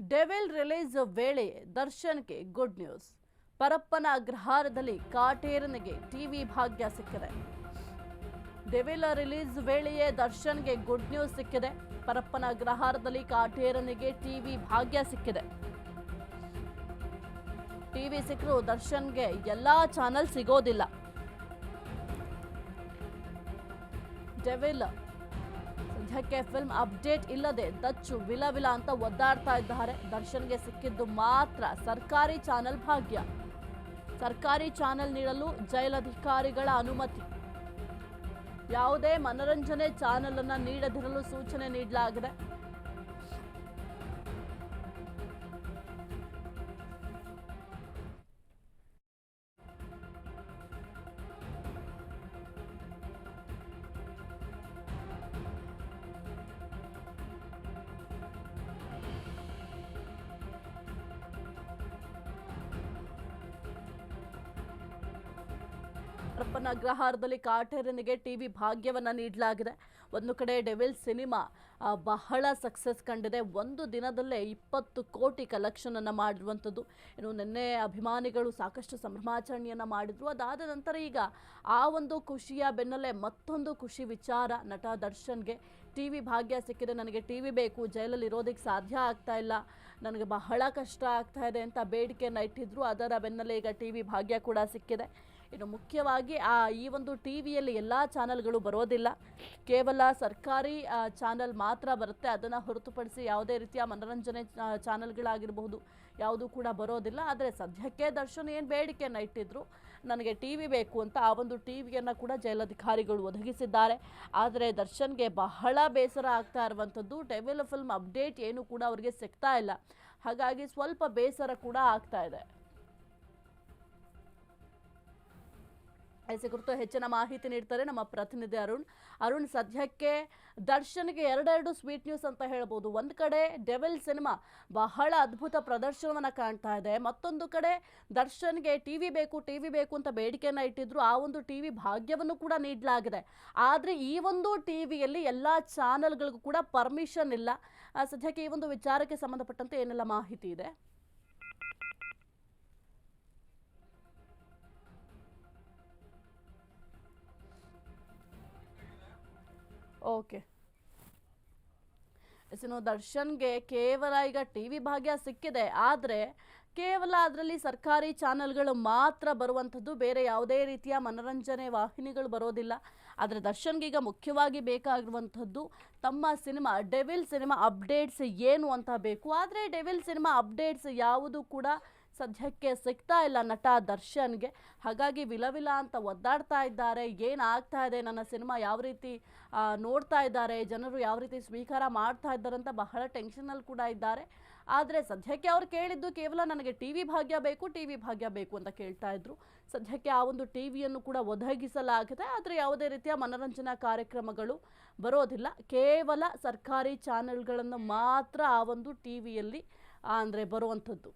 Devil release ವೇಳೆ ದರ್ಶನ್ಗೆ good news. Parappana ಅಗ್ರಹಾರದಲ್ಲಿ ಕಾಟೇರನಿಗೆ ಟಿವಿ ಭಾಗ್ಯ ಸಿಕ್ಕಿದೆ. ಡೆವಿಲ್ ರಿಲೀಸ್ ವೇಳೆಯೇ ದರ್ಶನ್ಗೆ ಗುಡ್ ನ್ಯೂಸ್ ಸಿಕ್ಕಿದೆ. ಪರಪ್ಪನ ಅಗ್ರಹಾರದಲ್ಲಿ ಕಾಟೇರನಿಗೆ ಟಿವಿ ಭಾಗ್ಯ ಸಿಕ್ಕಿದೆ. ಟಿವಿ ಸಿಕ್ಕರೂ ದರ್ಶನ್ಗೆ ಎಲ್ಲಾ ಚಾನೆಲ್ ಸಿಗೋದಿಲ್ಲ. ಡೆವಿಲ್ ಸದ್ಯಕ್ಕೆ ಫಿಲ್ಮ್ ಅಪ್ಡೇಟ್ ಇಲ್ಲದೆ ದಚ್ಚು ವಿಲವಿಲ ವಿಲ ಅಂತ ಒದ್ದಾಡ್ತಾ ಇದ್ದಾರೆ. ದರ್ಶನ್ಗೆ ಸಿಕ್ಕಿದ್ದು ಮಾತ್ರ ಸರ್ಕಾರಿ ಚಾನೆಲ್ ಭಾಗ್ಯ. ಸರ್ಕಾರಿ ಚಾನೆಲ್ ನೀಡಲು ಜೈಲಧಿಕಾರಿಗಳ ಅನುಮತಿ. ಯಾವುದೇ ಮನರಂಜನೆ ಚಾನೆಲ್ ಅನ್ನ ನೀಡದಿರಲು ಸೂಚನೆ ನೀಡಲಾಗಿದೆ. ಪರಪ್ಪನ ಅಗ್ರಹಾರದಲ್ಲಿ ಕಾಟೇರನಿಗೆ ಟಿವಿ ಭಾಗ್ಯವನ್ನ ನೀಡಲಾಗಿದೆ. ಒಂದು ಕಡೆ ಡೆವಿಲ್ ಸಿನಿಮಾ ಬಹಳ ಸಕ್ಸಸ್ ಕಂಡಿದೆ. ಒಂದು ದಿನದಲ್ಲೇ ಇಪ್ಪತ್ತು ಕೋಟಿ ಕಲೆಕ್ಷನ್ ಅನ್ನ ಮಾಡಿರುವಂಥದ್ದು. ಇನ್ನು ನಿನ್ನೆ ಅಭಿಮಾನಿಗಳು ಸಾಕಷ್ಟು ಸಂಭ್ರಮಾಚರಣೆಯನ್ನ ಮಾಡಿದ್ರು. ಅದಾದ ನಂತರ ಈಗ ಆ ಒಂದು ಖುಷಿಯ ಬೆನ್ನಲ್ಲೇ ಮತ್ತೊಂದು ಖುಷಿ ವಿಚಾರ ನಟ ದರ್ಶನ್ಗೆ. ಟಿವಿ ಭಾಗ್ಯ ಸಿಕ್ಕಿದೆ ನನಗೆ ಟಿವಿ ಬೇಕು, ಜೈಲಲ್ಲಿ ಇರೋದಕ್ಕೆ ಸಾಧ್ಯ ಆಗ್ತಾ ಇಲ್ಲ, ನನಗೆ ಬಹಳ ಕಷ್ಟ ಆಗ್ತಾ ಇದೆ ಅಂತ ಬೇಡಿಕೆಯನ್ನು ಇಟ್ಟಿದ್ರು. ಅದರ ಬೆನ್ನಲ್ಲೇ ಈಗ ಟಿವಿ ಭಾಗ್ಯ ಕೂಡ ಸಿಕ್ಕಿದೆ. ಇನ್ನು ಮುಖ್ಯವಾಗಿ, ಆ, ಈ ಒಂದು ಟಿ ವಿಯಲ್ಲಿ ಎಲ್ಲ ಚಾನಲ್ಗಳು ಬರೋದಿಲ್ಲ. ಕೇವಲ ಸರ್ಕಾರಿ ಚಾನೆಲ್ ಮಾತ್ರ ಬರುತ್ತೆ. ಅದನ್ನು ಹೊರತುಪಡಿಸಿ ಯಾವುದೇ ರೀತಿಯ ಮನೋರಂಜನೆ ಚಾನಲ್ಗಳಾಗಿರಬಹುದು ಯಾವುದೂ ಕೂಡ ಬರೋದಿಲ್ಲ. ಆದರೆ ಸದ್ಯಕ್ಕೆ ದರ್ಶನ್ ಏನು ಬೇಡಿಕೆಯನ್ನು ಇಟ್ಟಿದ್ರು, ನನಗೆ ಟಿ ವಿ ಬೇಕು ಅಂತ ಆ ಒಂದು ಟಿ ವಿಯನ್ನು ಕೂಡ ಜೈಲಧಿಕಾರಿಗಳು ಒದಗಿಸಿದ್ದಾರೆ. ಆದರೆ ದರ್ಶನ್ಗೆ ಬಹಳ ಬೇಸರ ಆಗ್ತಾ ಇರುವಂಥದ್ದು. ಡೆವಿಲ್ ಫಿಲ್ಮ್ ಅಪ್ಡೇಟ್ ಏನು ಕೂಡ ಅವರಿಗೆ ಸಿಗ್ತಾ ಇಲ್ಲ. ಹಾಗಾಗಿ ಸ್ವಲ್ಪ ಬೇಸರ ಕೂಡ ಆಗ್ತಾ ಇದೆ. ಐಸಿ ಕುರಿತು ಹೆಚ್ಚಿನ ಮಾಹಿತಿ ನೀಡ್ತಾರೆ ನಮ್ಮ ಪ್ರತಿನಿಧಿ ಅರುಣ್. ಅರುಣ್, ಸದ್ಯಕ್ಕೆ ದರ್ಶನ್ಗೆ ಎರಡೆರಡು ಸ್ವೀಟ್ ನ್ಯೂಸ್ ಅಂತ ಹೇಳ್ಬೋದು. ಒಂದು ಕಡೆ ಡೆವಿಲ್ ಸಿನಿಮಾ ಬಹಳ ಅದ್ಭುತ ಪ್ರದರ್ಶನವನ್ನ ಕಾಣ್ತಾ ಇದೆ. ಮತ್ತೊಂದು ಕಡೆ ದರ್ಶನ್ಗೆ ಟಿವಿ ಬೇಕು ಟಿವಿ ಬೇಕು ಅಂತ ಬೇಡಿಕೆಯನ್ನು ಇಟ್ಟಿದ್ರು. ಆ ಒಂದು ಟಿವಿ ಭಾಗ್ಯವನ್ನು ಕೂಡ ನೀಡಲಾಗಿದೆ. ಆದರೆ ಈ ಒಂದು ಟಿವಿಯಲ್ಲಿ ಎಲ್ಲ ಚಾನೆಲ್ಗಳಿಗೂ ಕೂಡ ಪರ್ಮಿಷನ್ ಇಲ್ಲ. ಸದ್ಯಕ್ಕೆ ಈ ಒಂದು ವಿಚಾರಕ್ಕೆ ಸಂಬಂಧಪಟ್ಟಂತೆ ಏನೆಲ್ಲ ಮಾಹಿತಿ ಇದೆ? ಓಕೆ ಇನ್ನು ದರ್ಶನ್ಗೆ ಕೇವಲ ಈಗ ಟಿ ವಿ ಭಾಗ್ಯ ಸಿಕ್ಕಿದೆ. ಆದರೆ ಕೇವಲ ಅದರಲ್ಲಿ ಸರ್ಕಾರಿ ಚಾನೆಲ್ಗಳು ಮಾತ್ರ ಬರುವಂಥದ್ದು, ಬೇರೆ ಯಾವುದೇ ರೀತಿಯ ಮನರಂಜನೆ ವಾಹಿನಿಗಳು ಬರೋದಿಲ್ಲ. ಆದರೆ ದರ್ಶನ್ಗೆ ಈಗ ಮುಖ್ಯವಾಗಿ ಬೇಕಾಗಿರುವಂಥದ್ದು ತಮ್ಮ ಸಿನಿಮಾ, ಡೆವಿಲ್ ಸಿನಿಮಾ ಅಪ್ಡೇಟ್ಸ್ ಏನು ಅಂತ ಬೇಕು. ಆದರೆ ಡೆವಿಲ್ ಸಿನಿಮಾ ಅಪ್ಡೇಟ್ಸ್ ಯಾವುದು ಕೂಡ ಸದ್ಯಕ್ಕೆ ಸಿಗ್ತಾ ಇಲ್ಲ ನಟ ದರ್ಶನ್ಗೆ. ಹಾಗಾಗಿ ವಿಲವಿಲ ಅಂತ ಒದ್ದಾಡ್ತಾ ಇದ್ದಾರೆ. ಏನಾಗ್ತಾ ಇದೆ? ನನ್ನ ಸಿನಿಮಾ ಯಾವ ರೀತಿ ನೋಡ್ತಾ ಇದ್ದಾರೆ? ಜನರು ಯಾವ ರೀತಿ ಸ್ವೀಕಾರ ಮಾಡ್ತಾ ಇದ್ದಾರೆ ಅಂತ ಬಹಳ ಟೆನ್ಷನಲ್ಲಿ ಕೂಡ ಇದ್ದಾರೆ. ಆದರೆ ಸದ್ಯಕ್ಕೆ ಅವ್ರು ಕೇಳಿದ್ದು ಕೇವಲ ನನಗೆ ಟಿ ವಿ ಭಾಗ್ಯ ಬೇಕು, ಟಿ ವಿ ಭಾಗ್ಯ ಬೇಕು ಅಂತ ಕೇಳ್ತಾ ಇದ್ರು. ಸದ್ಯಕ್ಕೆ ಆ ಒಂದು ಟಿ ವಿಯನ್ನು ಕೂಡ ಒದಗಿಸಲಾಗಿದೆ. ಆದರೆ ಯಾವುದೇ ರೀತಿಯ ಮನರಂಜನಾ ಕಾರ್ಯಕ್ರಮಗಳು ಬರೋದಿಲ್ಲ. ಕೇವಲ ಸರ್ಕಾರಿ ಚಾನೆಲ್ಗಳನ್ನು ಮಾತ್ರ ಆ ಒಂದು ಟಿ ವಿಯಲ್ಲಿ ಅಂದರೆ ಬರುವಂಥದ್ದು.